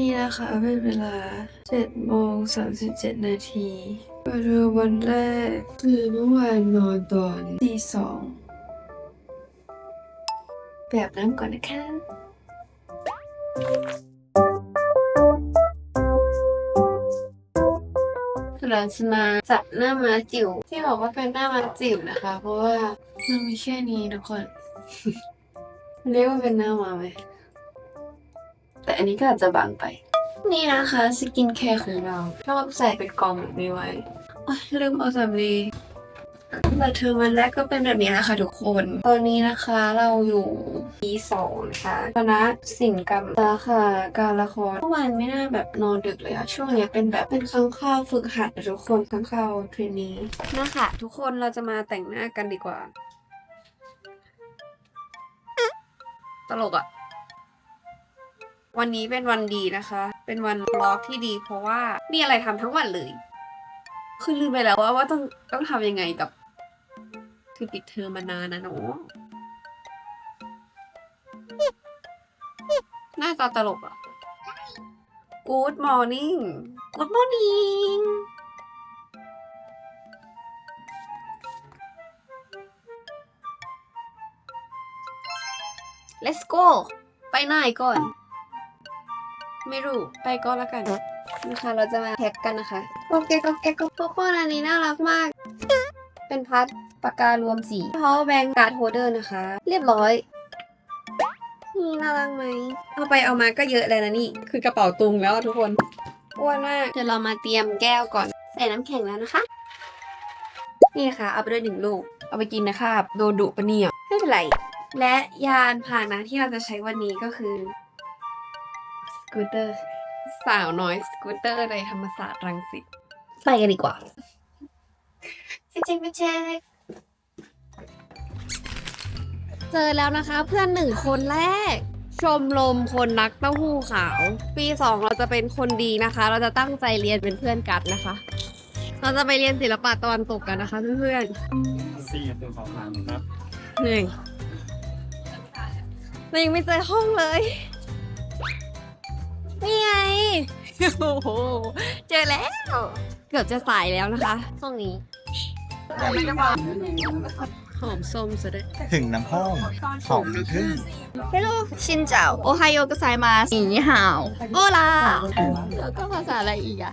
นี้นะคะเป็นเวลา7โมง37 นาทีประเดิมวันแรก คือเมื่อวานนอนตอนตีสองแบบน้ำก่อนนะคะเราจะมาจับหน้าม้าจิ๋วที่บอกว่าเป็นหน้าม้าจิ๋วนะคะ เพราะว่ามันมีแค่นี้ทุกคน เรียกว่าเป็นหน้าม้าไหม แต่อันนี้ก็อาจจะบางไป นี่นะคะสกินแคร์ของเราชอบใส่เป็นกล่องแบบนี้ไว้โอ๊ยลืมเอาสำลีแต่เทอมวันแรกก็เป็นแบบนี้นะคะทุกคน ตอนนี้นะคะเราอยู่ปีสองนะคะคณะศิลปกรรมสาขาการละครเมื่อวานไม่น่าแบบนอนดึกเลยอะช่วงนี้เป็นแบบเป็นครั้งข้าวฝึกหัดทุกคนครั้งข้าวเทรนนีนะคะทุกคนเราจะมาแต่งหน้ากันดีกว่า ตลกอะ วันนี้เป็นวันดีนะคะ เป็นวันบล็อกที่ดี เพราะว่ามีอะไรทำทั้งวันเลย คือลืมไปแล้วว่าว่าต้องต้องทำยังไงกับคือปิดเทอมมานานนะหนูหน้าตาตลกอะ Good morning Good morning Let's go ไปไหนก่อน ไม่รู้ ไปก็แล้วกันนะคะเราจะมาแท็กกันนะคะโอเคก็แกก็ทุกคนอันนี้น่ารักมาก เป็นพัดปากการวมสีเพาแบงการ์ดโฮเดอร์นะคะ เรียบร้อยนี่น่ารักไหมเอาไปเอามาก็เยอะเลยนะนี่ คือกระเป๋าตุงแล้วอะทุกคนอ้วนมากเดี๋ยวเรามาเตรียมแก้วก่อน ใส่น้ำแข็งแล้วนะคะ นี่ค่ะเอาไปด้วยหนึ่งลูก เอาไปกินนะคะโดนดุปะเนี่ยไม่เป็นไรและยานพาหนะที่เราจะใช้วันนี้ก็คือส กูตเตอร์ สาวน้อยสกูตเตอร์ในธรรมศาสตร์รังสิตไปกันดีกว่า จริงๆไม่ใช่เจอแล้วนะคะเพื่อนหนึ่งคนแรก ชมรมคนรักเต้าหู้ขาว ปีสองเราจะเป็นคนดีนะคะ เราจะตั้งใจเรียนเป็นเพื่อนกันนะคะ เราจะไปเรียนศิลปะตะวันตกกันนะคะเพื่อนๆสี่ตัวของทางครับหนึ่งเรายังไม่เจอห้องเลย นี่ไง โอ้โห เจอแล้ว เกือบจะสายแล้วนะคะห้องนี้หอมส้มซะด้วยถึงน้ำห้องหอมขึ้น Hello ชินเจ้าโอไฮโอก็ไซมาสนี่ฮาวโอลาแล้วก็ภาษาอะไรอีกอะ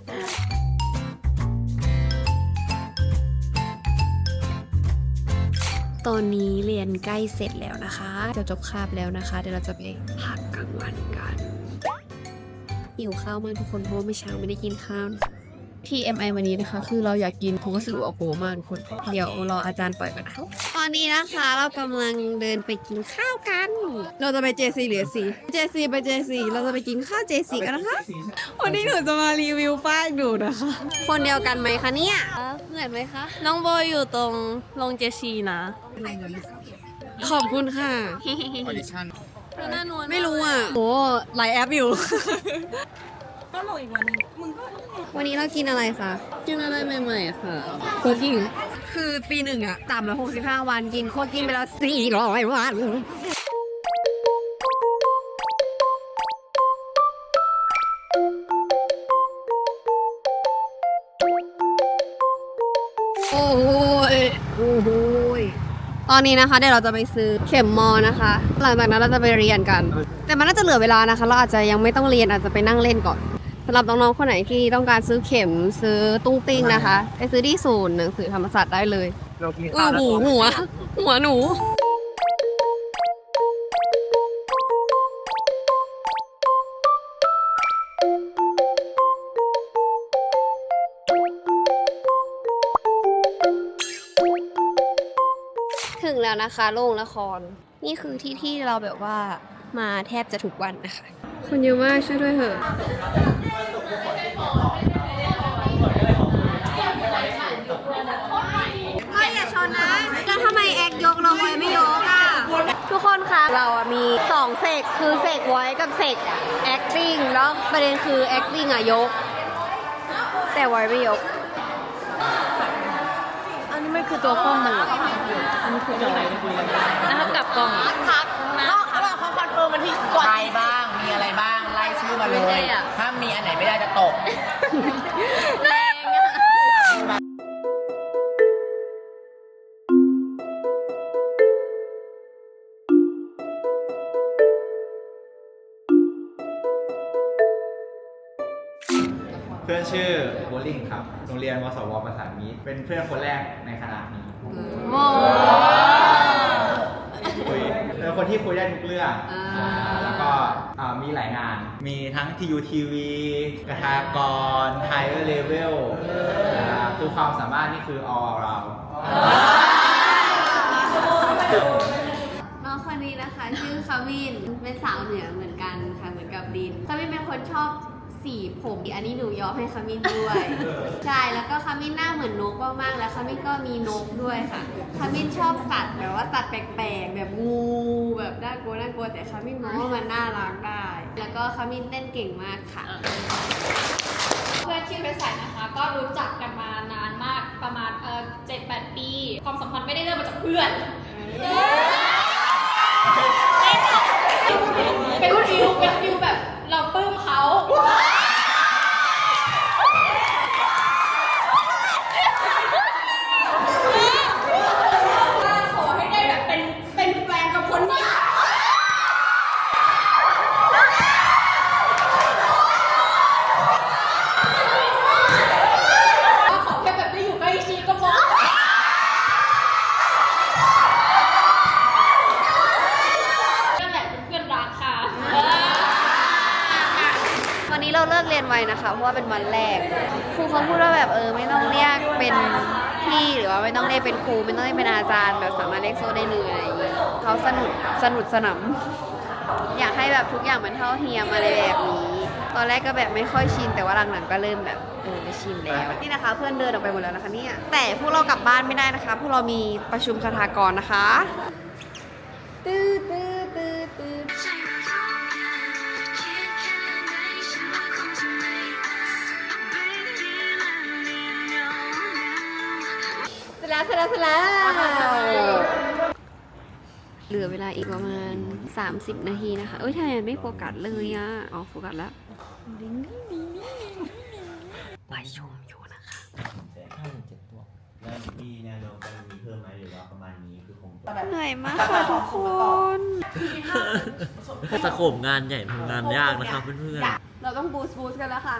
ตอนนี้เรียนใกล้เสร็จแล้วนะคะจะจบคาบแล้วนะคะ เดี๋ยวเราจะไปพักกลางวันกัน หิวข้าวมากทุกคนเพราะว่าเมื่อเช้าไม่ได้กินข้าว TMI วันนี้นะคะ คือเราอยากกินโคก็สรุปโกมากทุกคน เดี๋ยวรออาจารย์ปล่อยก่อนนะตอนนี้นะคะเรากำลังเดินไปกินข้าวกัน เราจะไป JC หรือ C JC ไป JC เราจะไปกินข้าว JC กันนะคะ วันนี้หนูจะมารีวิวป้ายหนูนะคะ คนเดียวกันไหมคะเนี่ยเหมือนไหมคะ น้องโบอยู่ตรงลงเจชีนะ ขอบคุณค่ะ ออดิชั่น หน้านวลไม่รู้อะโอ้หลายแอปอยู่ ก็ลงอีกวันนึงมึงก็วันนี้เรากินอะไรคะกินอะไรใหม่ๆค่ะโคกิ้งคือปีหนึ่งอะต่ำละหกสิบห้าวันกินโคกิ้งไปแล้วสี่ร้อยวัน ตอนนี้นะคะเดี๋ยวเราจะไปซื้อเข็มมอนะคะ หลังจากนั้นเราจะไปเรียนกัน แต่มันน่าจะเหลือเวลานะคะ เราอาจจะยังไม่ต้องเรียนอาจจะไปนั่งเล่นก่อนสำหรับน้องๆคนไหนที่ต้องการซื้อเข็มซื้อตุ้งติ้งนะคะไปซื้อที่ศูนย์หนังสือธรรมศาสตร์ได้เลยเรากินอุ้ยหูหัวหัวหนู งแล้วนะคะโรงละคร นี่คือที่ที่เราแบบว่ามาแทบจะทุกวันนะคะ คนเยอะมากช่วยด้วยเถอะเฮ้ยอย่าชนนะแล้วทำไมแอคยกเราไว้ไม่ยกอะ ทุกคนคะเราอะมีสองเสกคือเสกไว้กับเสก acting แล้วประเด็นคือ acting อะยก แต่ไว้ไม่ยกอันนี้มัน คือตัวกล้องมันเหรออันนี้คือจอแล้วถ้ากลับกล้องอะก็เขาบอกเขาคอนเฟิร์มมันที่กดใครบ้างมีมีอะไรบ้าง ไล่ชื่อมาเลยถ้ามีอันไหนไม่ได้จะตก ชื่อโบลิ่งครับ โรงเรียนวสวประสานมิตรเป็นเพื่อนคนแรกในคณะนี้โมคุยเป็นคนที่คุยได้ทุกเรื่องอ่าอ่าแล้วก็อ่ามีหลายงาน มีทั้งทียูทีวีกระทากรไทเออร์เลเวลคือความสามารถนี่คือ all around น้องคนนี้นะคะ ชื่อคามินเป็นสาวเหนือเหมือนกันค่ะเหมือนกับดินคามินเป็นคนชอบ สีผมอันนี้หนูยอมให้คามินด้วย ใช่แล้วก็คามินหน้าเหมือนนกมากๆแล้วคามินก็มีนกด้วยค่ะคามินชอบสัตว์แบบว่าสัตว์แปลกๆแบบงูแบบน่ากลัวน่ากลัวแต่คามินมองว่ามันน่ารักได้ แล้วก็คามินเต้นเก่งมากค่ะ เพื่อนชื่อเพชรใสนะคะ ก็รู้จักกันมานานมากประมาณเออเจ็ดแปดปี ความสัมพันธ์ไม่ได้เริ่มมาจากเพื่อนเป็นฟิลเป็นฟิลแบบเราปลื้มเขาขอให้ได้แบบเป็นเป็นแฟนกับคนนี้ ก็ขอแค่แบบได้อยู่ใกล้ชิดก็พอนั่นแหละเป็นเพื่อนรักค่ะ วันนี้เราเลิกเรี ยนไวนะคะ เพราะว่าเป็นวันแรก ครูเขาพูดว่าแบบเออไม่ต้องเรียกเป็นพี่หรือว่าไม่ต้องเรียกเป็นครูไม่ต้องเรียกเป็นอาจารย์แบบสามารถเรียกโซ่ได้เลยอะไรอย่างเงี้ยเขาสนุกสนุกสนามอยากให้แบบทุกอย่างมันเท่าเทียมอะไรแบบนี้ตอนแรกก็แบบไม่ค่อยชินแต่ว่าหลังๆก็เริ่มแบบเออชินแล้วนี่นะคะ เพื่อนเดินออกไปหมดแล้วนะคะเนี่ยแต่พวกเรากลับบ้านไม่ได้นะคะ พวกเรามีประชุมคาถากรนะคะตื้อตื้อตื้อ แล้วเสร็จแล้วเสร็จแล้วเหลือเวลาอีกประมาณ 30 นาทีนะคะ เอ้ยทำไมมันไม่โฟกัสเลยอะอ๋อโฟกัสแล้วประชุมอยู่นะคะแล้วมีแนวโน้มการมีเพิ่มไหมหรือว่าประมาณนี้คือคงจะเหนื่อยมากค่ะทุกคนสโคมงานใหญ่ทำงานยากนะครับเพื่อนเราต้องบูสต์บูสต์กันแล้วค่ะ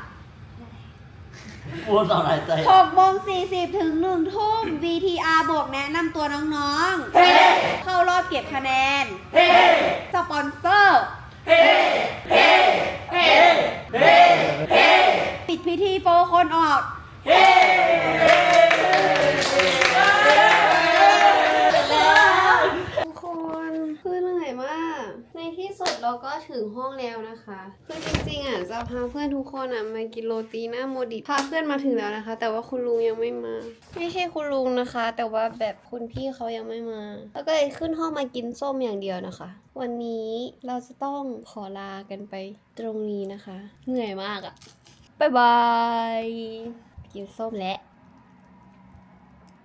พูดต่อหายใจ6โมง40ถึง1ทุ่ม VTR บวกแนะนำตัวน้องๆ เข้ารอบเก็บคะแนน สปอนเซอร์ ปิดพิธีโฟร์คนออก ก็ถึงห้องแล้วนะคะคือจริงๆอะจะพาเพื่อนทุกคนอะมากินโรตีหน้าโมดิพาเพื่อนมาถึงแล้วนะคะ แต่ว่าคุณลุงยังไม่มา ไม่ใช่คุณลุงนะคะ แต่ว่าแบบคุณพี่เขายังไม่มา แล้วก็เลยขึ้นห้องมากินส้มอย่างเดียวนะคะ วันนี้เราจะต้องขอลากันไปตรงนี้นะคะ เหนื่อยมากอะบ๊ายบายกินส้มและ